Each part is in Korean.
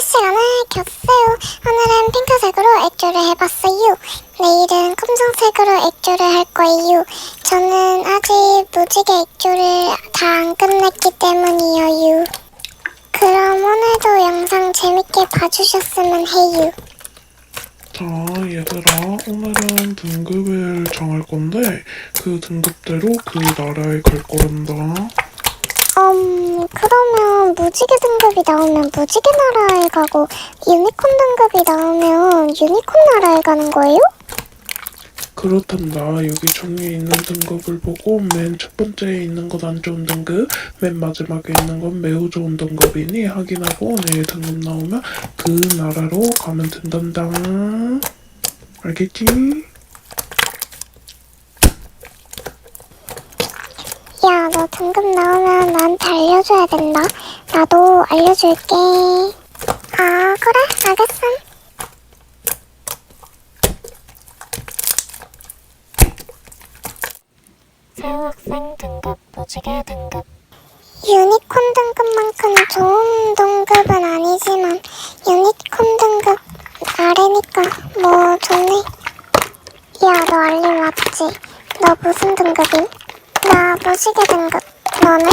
실시간을 켰어요. 오늘은 핑크색으로 액조를 해봤어요. 내일은 검정색으로 액조를 할 거예요. 저는 아직 무지개 액조를 다 안 끝냈기 때문이에요. 그럼 오늘도 영상 재밌게 봐주셨으면 해요. 자, 얘들아, 오늘은 등급을 정할 건데, 그 등급대로 그 나라에 갈 거란다. 음, 그러면 무지개 등급이 나오면 무지개 나라에 가고 유니콘 등급이 나오면 유니콘 나라에 가는 거예요? 그렇단다. 여기 종이에 있는 등급을 보고, 맨 첫 번째에 있는 건 안 좋은 등급, 맨 마지막에 있는 건 매우 좋은 등급이니 확인하고 내일 등급 나오면 그 나라로 가면 된단다. 알겠지? 야, 너 등급 나오면 나한테 알려줘야 된다. 나도 알려줄게. 아, 그래? 알겠음. 새학생 등급, 무지개 등급, 유니콘 등급만큼 좋은 등급은 아니지만 유니콘 등급 아래니까 뭐 좋네. 야, 너 알림 왔지? 너 무슨 등급임? 나 무지개 등급. 너는?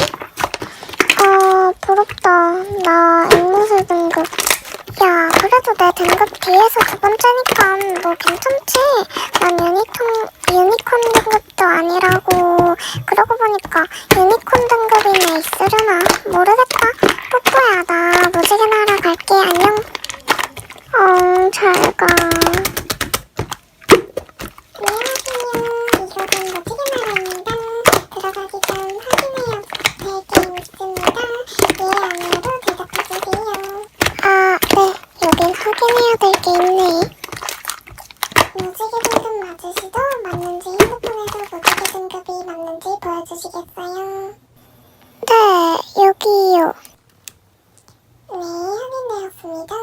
어, 부럽다. 나 앵무새 등급. 야, 그래도 내 등급 뒤에서 두 번째니까 뭐 괜찮지? 난 유니콘, 유니콘 등급도 아니라고. 그러고 보니까 유니콘 등급이나 있으려나? 모르겠다. 뽀뽀야, 나 무지개 나라 갈게. 안녕. 어, 잘 가. 안녕하세요. 이곳은 무지개 나라입니다. 들어가기 전 확인해야 될 게 있습니다. 예, 아무래도 대답해주세요. 아, 네. 여긴 확인해야 될 게 있네. 무지개 등급 맞으시죠? 맞는지 핸드폰에서 무지개 등급이 맞는지 보여주시겠어요? 네, 여기요. 네, 확인되었습니다.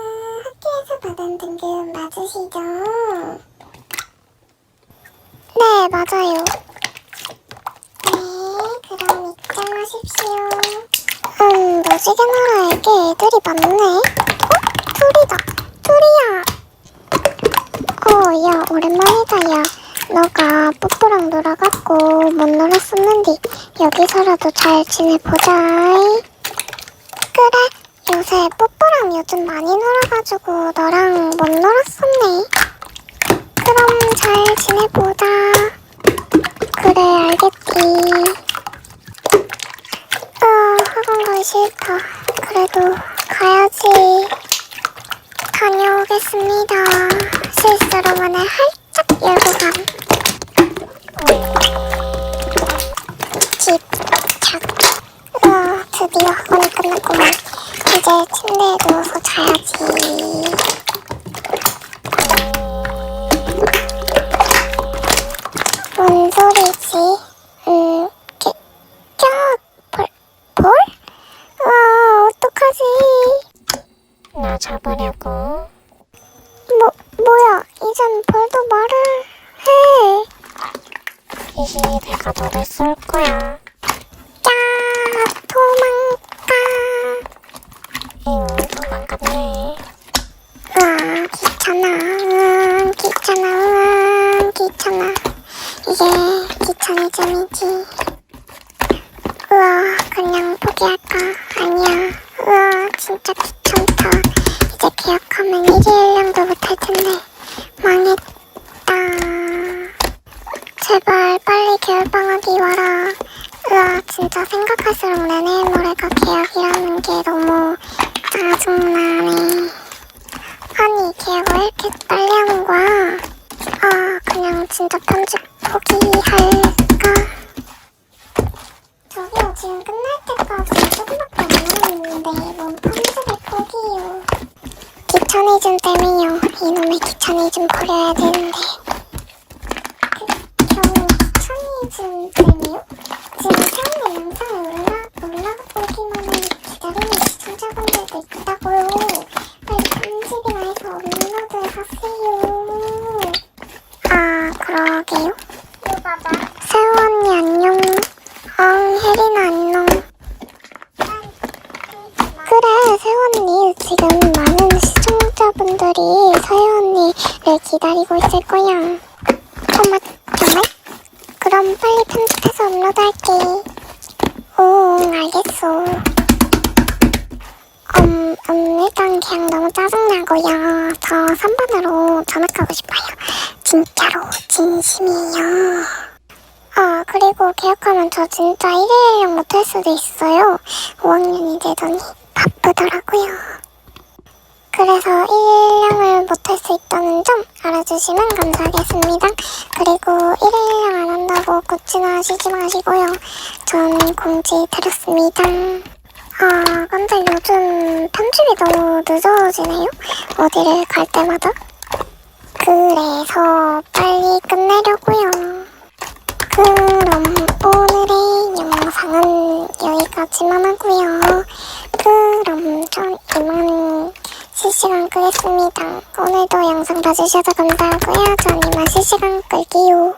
학교에서 받은 등급 맞으시죠? 네, 맞아요. 네, 그럼 입장하십시오. 음, 무지개 나라에게 애들이 많네. 어? 둘이다. 야, 오랜만이다, 야. 너가 뽀뽀랑 놀아갖고 못 놀았었는데 여기서라도 잘 지내보자. 그래, 요새 뽀뽀랑 요즘 많이 놀아가지고 너랑 못 놀았었네. 그럼 잘 지내보자. 그래, 알겠지. 아, 학원 가기 싫다. 그래도 가야지. 다녀오겠습니다. 실수로 문을 활짝 열고 감. 집착. 으아, 드디어 학원이 끝났구만. 이제 침대에 누워서 자야지. 벌도 말을 해. 이제 내가 너를 쏠 거야. 야, 도망가. 잉, 도망갔네. 으아, 귀찮아, 귀찮아, 귀찮아. 이게 귀차니즘이지. 으아, 그냥 포기할까? 아니야. 으아, 진짜 귀찮다. 이제 계약하면 일일령도 못할 텐데. 망했다. 제발 빨리 겨울방학이 와라. 으아, 진짜 생각할수록 내내일 모레가 계약이라는 게 너무 짜증나네. 아니, 계약을 이렇게 빨리 하는 거야? 아, 그냥 진짜 편집 포기할까? 저기요, 지금 끝날 때까지 조금밖에 안 남았는데, 뭔 편집을 포기요. 귀차니즘 때문이요. 이놈의 귀차니즘 버려야 되는데. 그, 겨우 귀차니즘 때문이요? 지금 새로운 영상을 올라, 올라가 보기만 해 기다리는 시청자분들도 있다고요. 빨리 편집이나 해서 업로드 하세요. 아, 그러게요. 세우 언니 안녕. 응, 혜린아 안녕. 그래, 세우 언니 지금 많은 시청자분들이 서유 언니를 기다리고 있을 거야. 어머, 정말? 그럼 빨리 편집해서 업로드할게. 오, 알겠어. 음, 음, 일단 그냥 너무 짜증나고요. 저 3번으로 전학가고 싶어요. 진짜로, 진심이에요. 아, 그리고 개혁하면 저 진짜 1일령 못할 수도 있어요. 5학년이 되더니 바쁘더라고요. 그래서 1일령을 못할 수 있다는 점 알아주시면 감사하겠습니다. 그리고 1일령 안 한다고 굳지나 하시지 마시고요. 전 공지 드렸습니다. 아, 근데 요즘 편집이 너무 늦어지네요. 어디를 갈 때마다. 그래서 빨리 끝내려고요. 그럼 오늘의 영상은 여기까지만 하고요. 그럼 전 이만 실시간 끄겠습니다. 오늘도 영상 봐주셔서 감사하고요. 전 이만 실시간 끌게요.